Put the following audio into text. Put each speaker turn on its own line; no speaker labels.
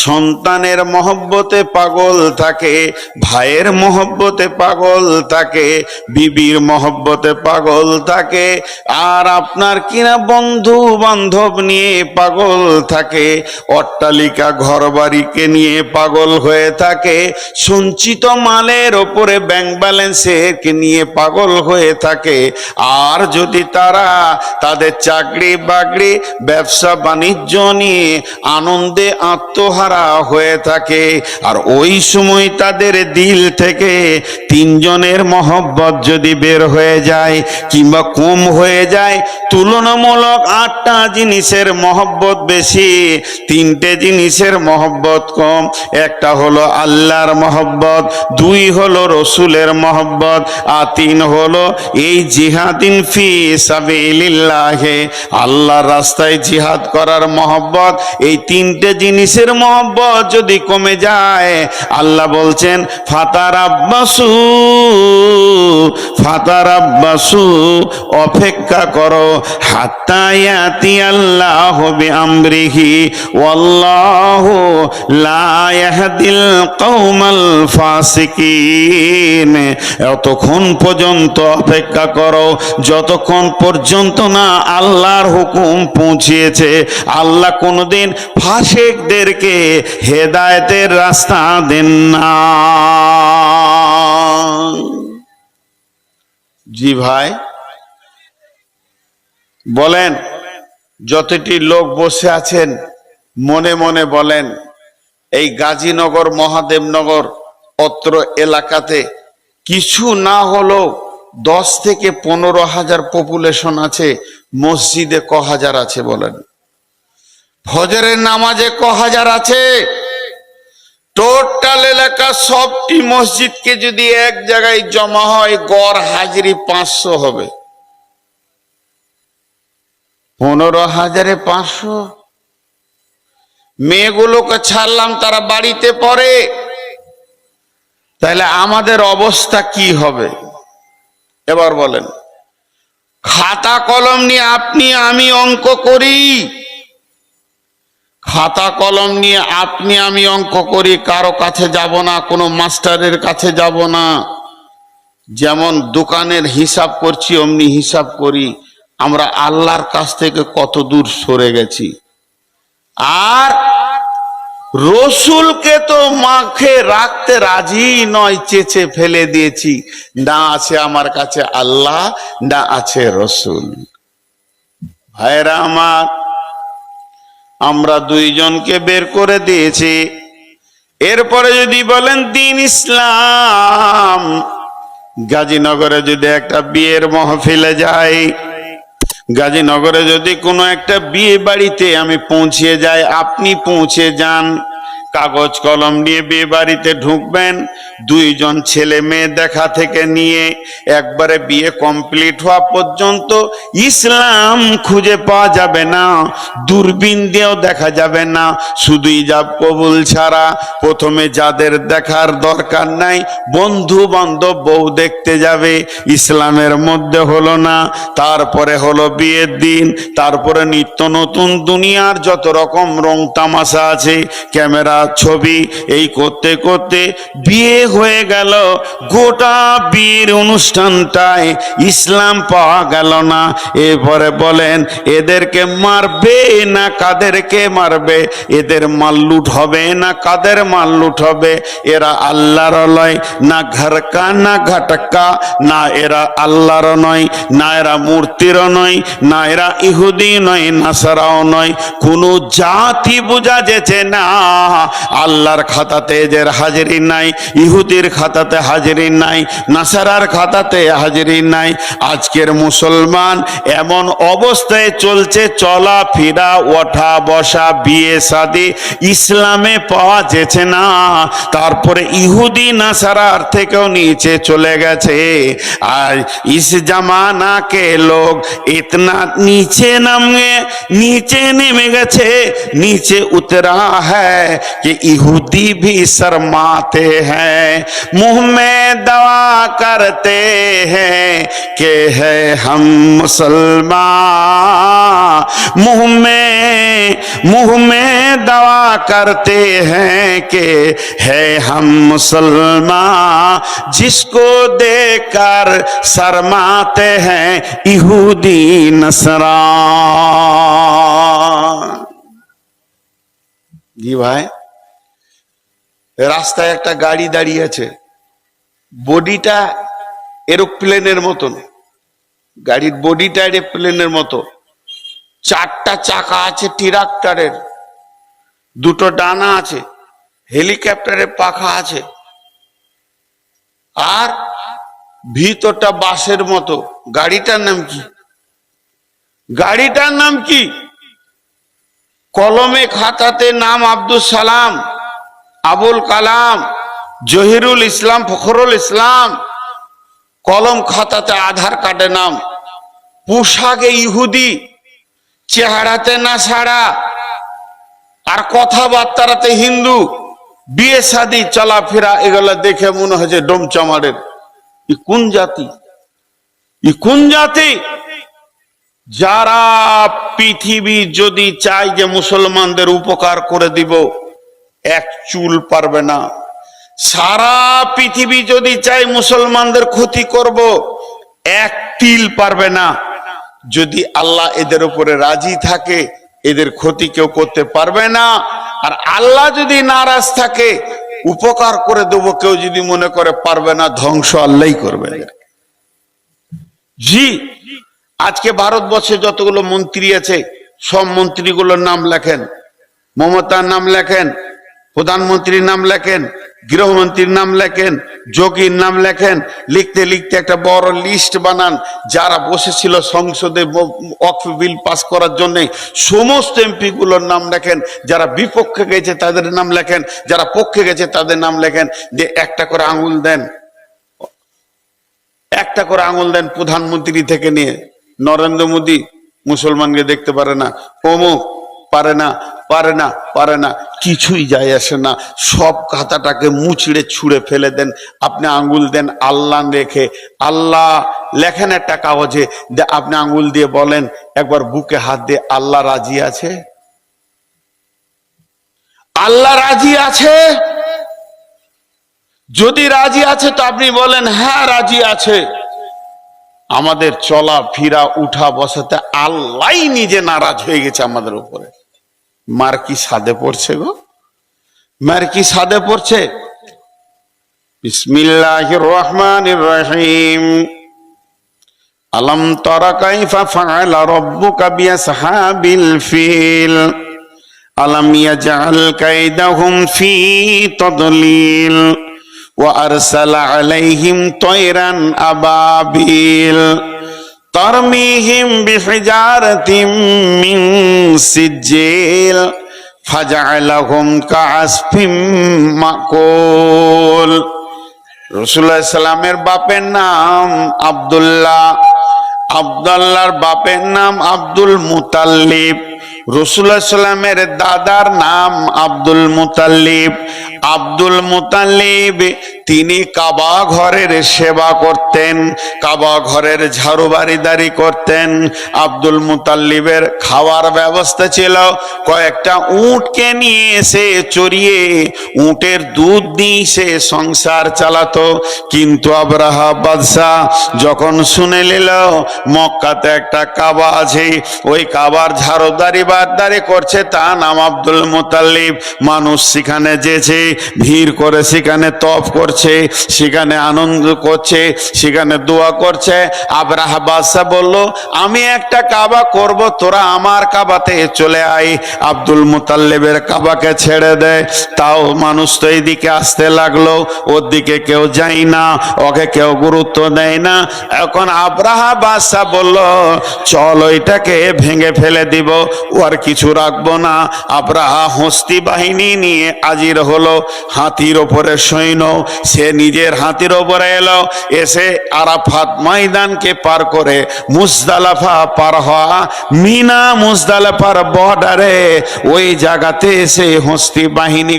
সন্তানের মহব্বতে পাগল থাকে, ভাইয়ের মহব্বতে পাগল থাকে, বিবির মহব্বতে পাগল থাকে, আর আপনার কিনা বন্ধু বান্ধব নিয়ে পাগল থাকে, অট্টালিকা ঘরবাড়িকে নিয়ে পাগল হয়ে থাকে, সঞ্চিত মালের ওপরে ব্যাংক ব্যালেন্সের নিয়ে পাগল হয়ে থাকে, আর যদি তারা তাদের চাকরি বাকরি ব্যবসা বাণিজ্য নিয়ে আনন্দে আত্মহারা হয়ে থাকে। আর ওই সময় তাদের দিল থেকে তিনজনের মহব্বত যদি বের হয়ে যায় কিংবা কম হয়ে যায়, তুলনামূলক আটটা জিনিসের মহব্বত বেশি, তিনটে জিনিসের মহব্বত কম। একটা হলো আল্লাহর মহব্বত, দুই হলো রসুলের মহব্বত, আর তিন হলো এই জিহাদিন ফি সাবিলিল্লাহে, আল্লাহর রাস্তায় জিহাদ করার মহব্বত। এই তিনটে জিনিসের মহব্বত যদি কমে যায়, আল্লাহ বলছেন ফাতার আব্বাসু ফাতার আব্বাসু অপেক্ষা করো হাত্তায়াতি আল্লাহ হবে আমরিহি ওয়াল্লাহু লা ইয়াহদিল কওমাল ফাসিকিন। এতক্ষণ পর্যন্ত অপেক্ষা করো, যতক্ষণ পর্যন্ত না আল্লাহর হুকুম পৌঁছিয়েছে আল্লাহ কোনোদিন ফাসেকদেরকে হেদায়েতের রাস্তা দেন না। জি ভাই, বলেন, যতটি লোক বসে আছেন, মনে মনে বলেন, এই গাজীনগর, মহাদেবনগর অত্র এলাকাতে কিছু না হলেও দশ থেকে পনেরো হাজার পপুলেশন আছে, মসজিদে ক হাজার আছে বলেন। ফজরের নামাজে ক হাজার আছে? টোটাল এলাকা সবটি মসজিদকে যদি এক জায়গায় জমা হয়, গড় হাজিরি পাঁচশো হবে। পনেরো হাজারে পাঁচশো। মেয়েগুলোকে ছাড়লাম, তারা বাড়িতে পড়ে। তাহলে আমাদের অবস্থা কি হবে? এবার বলেন, খাতা কলম নিয়ে আপনি, আমি অঙ্ক করি। খাতা কলম নিয়ে আপনি আমি অঙ্ক করি, কারও কাছে যাব না, কোনো মাস্টারের কাছে যাব না। যেমন দোকানের হিসাব করছি, অমনি হিসাব করি, আমরা আল্লাহর কাছ থেকে কত দূর সরে গেছি। আর রসুলকে তো মাখে রাখতে রাজি নয়, চেচে ফেলে দিয়েছি। না আছে আমার কাছে আল্লাহ, না আছে রসুল। ভাইরা আমার আমরা দুইজনকে বের করে দিয়েছি। এরপরে যদি বলেন দিন ইসলাম, গাজীনগরে যদি একটা বিয়ের মহফিলে যাই, গাজীনগরে যদি কোনো একটা বিয়ে বাড়িতে আমি পৌঁছে যাই, আপনি পৌঁছে যান। কাগজ কলম নিয়ে বিয়ে বাড়িতে ঢুকবেন, দুইজন ছেলে মেয়ে দেখা থেকে নিয়ে একবারে বিয়ে কমপ্লিট হওয়া পর্যন্ত ইসলাম খুঁজে পাওয়া যাবে না, দূরবীন দিয়েও দেখা যাবে না। শুধু ইজাব কবুল ছাড়া, প্রথমে যাদের দেখার দরকার নাই বন্ধু বান্ধব বউ দেখতে যাবে। ইসলামের মধ্যে হলো না, তারপরে হলো বিয়ের দিন, তারপরে নিত্য নতুন দুনিয়ার যত রকম রং তামাশা আছে, ক্যামেরা ছবি এই করতে করতে বিয়ে হয়ে গেল। গোটা বিয়ের অনুষ্ঠানটায় ইসলাম পাওয়া গেল না। এরপরে বলেন, এদেরকে মারবে না কাদেরকে মারবে? এদের মাল লুট হবে না কাদের মাল লুট হবে? এরা আল্লাহর নয়, না ঘরকা, না ঘটকা, না এরা আল্লাহর নয়, না এরা মূর্তির নয়, না এরা ইহুদি নয় নাসারাও নয়। কোনো জাতি বোঝা যেছে না আল্লাহর খাতাতে এদের হাজিরি নাই, ইহুদির খাতাতে হাজিরি নাই, নাসারার খাতাতে হাজিরি নাই, আজকের মুসলমান এমন অবস্থায় চলছে, চলা, ফিরা, ওঠা, বসা, বিয়ে শাদি ইসলামে পাওয়া যেছে না। তারপরে ইহুদি, নাসারার থেকেও নিচে চলে গেছে। আর ইস জামানা কে লোক ইতনা নিচে নামে, নিচে নেমে গেছে, নিচে উতরা হ্যায় ये यहूदी भी शर्माते हैं, मुँह में दवा करते हैं के है हम मुसलमान। मुँह में मुँह में दवा करते हैं के है हम मुसलमान। जिसको देकर शर्माते हैं यहूदी नसरा जी भाई রাস্তায় একটা গাড়ি দাঁড়িয়ে আছে। বডিটা এরোপ্লেনের মতন। গাড়ির বডিটা এরোপ্লেনের মতো। চারটা চাকা আছে ট্রাক্টরের। দুটো ডানা আছে। হেলিকপ্টারের পাখা আছে। আর ভিতরটা বাসের মতো। গাড়িটার নাম কি? গাড়িটার নাম কি? কলমে খাতাতে নাম আব্দুল সালাম। আবুল কালাম, জহিরুল ইসলাম, ফখরুল ইসলাম, কলম খাতাতে আধার কার্ডে নাম, পোশাকে ইহুদি, চেহারাতে না সারা আর কথাবার্তারাতে হিন্দু, বিয়ে শাদি, চলাফেরা, এগুলো দেখে মনে হচ্ছে ডোমচামারের ই কোন জাতি? ই কোন জাতি? যারা পৃথিবী যদি চায় যে মুসলমানদের উপকার করে দিব এক চুল পারবে না। সারা পৃথিবী যদি চাই মুসলমানদের ক্ষতি করব, এক তিল পারবে না। যদি আল্লাহ এদের উপরে রাজি থাকে, এদের ক্ষতি কেউ করতে পারবে না। আর আল্লাহ যদি নারাজ থাকে, উপকার করে দেবো কেউ যদি মনে করে পারবে না, ধ্বংস আল্লাহই করবে। জি, আজকে ভারতবর্ষে যতগুলো মন্ত্রী আছে, সব মন্ত্রীগুলোর নাম লেখেন। মমতার নাম লেখেন প্রধানমন্ত্রীর নাম লেখেন, গৃহমন্ত্রীর নাম লেখেন, যোগীর নাম লেখেন, লিখতে লিখতে একটা বড় লিস্ট বানান, যারা বসেছিল সংসদে অক্ষ বিল পাস করার জন্য, সমস্ত এমপি গুলোর নাম লেখেন, যারা বিপক্ষে গেছে তাদের নাম লেখেন, যারা পক্ষে গেছে তাদের নাম লেখেন, যে একটা করে আঙুল দেন। একটা করে আঙুল দেন প্রধানমন্ত্রী থেকে নিয়ে। নরেন্দ্র মোদী মুসলমানকে দেখতে পারে না। অমুক পারে না পারে না পারে না, কিছুই যায় আসে না। সব খাতাটাকে মুচড়ে ছুঁড়ে ফেলে দেন, আপনি আঙ্গুল দেন আল্লাহ রেখে আল্লাহ লেখেন একটা কাগজে যে আপনি আঙ্গুল দিয়ে বলেন, একবার বুকে হাত দিয়ে, আল্লাহ রাজি আছে? আল্লাহ রাজি আছে? যদি রাজি আছে, তো আপনি বলেন হ্যাঁ রাজি আছে। আমাদের চলা, ফিরা, উঠা, বসাতে আল্লাহ নিজে নারাজ হয়ে গেছে আমাদের উপরে। মার কি সাদে পড়ছে গো? মার কি সাদে পড়ছে? বিসমিল্লাহ রহমান রহিম। আলম তরা কাইফা ফাআলা রাব্বুকা বিআসহাবিল ফিল। আলম ইয়াজআল কাইদাহুম ফি তাদলিল। ওয়া আরসালা আলাইহিম তায়রান আবাবিল। তরমিহিম বিহিজারতিম মিন সিজিল ফাজআলাহুম কাআসফিম মাকুল রাসূলুল্লাহ সাল্লামের বাপের নাম আব্দুল্লাহ, আব্দুল্লাহর বাপের নাম আব্দুল মুতাল্লিব, রসুল্লাহ সাল্লামের দাদার নাম আব্দুল মুতাল্লিব। আব্দুল মুতাল্লিব তিনি কাবা ঘরের সেবা করতেন, কাবা ঘরের ঝাড়ু বাড়িদারি করতেন। আব্দুল মুতাল্লিবের খাওয়ার ব্যবস্থা ছিল, কয়েকটা উটকে নিয়ে এসে চড়িয়ে উটের দুধ দিয়ে সে সংসার চালাতো। কিন্তু আব্রাহা বাদশাহ যখন শুনে নিল, মক্কাতে একটা কাবা আছে, ওই কাবার ঝাড়ুদারি বারদারি করছে তা নাম আব্দুল মুতাল্লিব। মানুষ সেখানে যেছে, ভিড় করে সেখানে তপ করছে। সেখানে আনন্দ করছে, সেখানে দোয়া করছে। আবরাহ বাদশাহ বলল, আমি একটা কাবা করব, তোরা আমার কাবাতে চলে আয়। আব্দুল মুতাল্লিবের কাবাকে ছেড়ে দেয় তাও মানুষ তো এইদিকে আসতে লাগল ওর দিকে কেউ যায় না, ওকে কেউ গুরুত্ব দেয় না। এখন আব্রাহা বাদশাহ বলল, চল ওইটাকে ভেঙে ফেলে দিব ও আর কিছু রাখব না। আব্রাহা হস্তি বাহিনী নিয়ে আজির হলো, হাতির ওপরে সৈন্য সে নিজের হাতির ওপরে এলো, এসে আরাফাত ময়দানকে পার করে মুজদালাফা পার হওয়া, মিনা মুজদালাফার বর্ডারে ওই জায়গাতে এসে হস্তি বাহিনী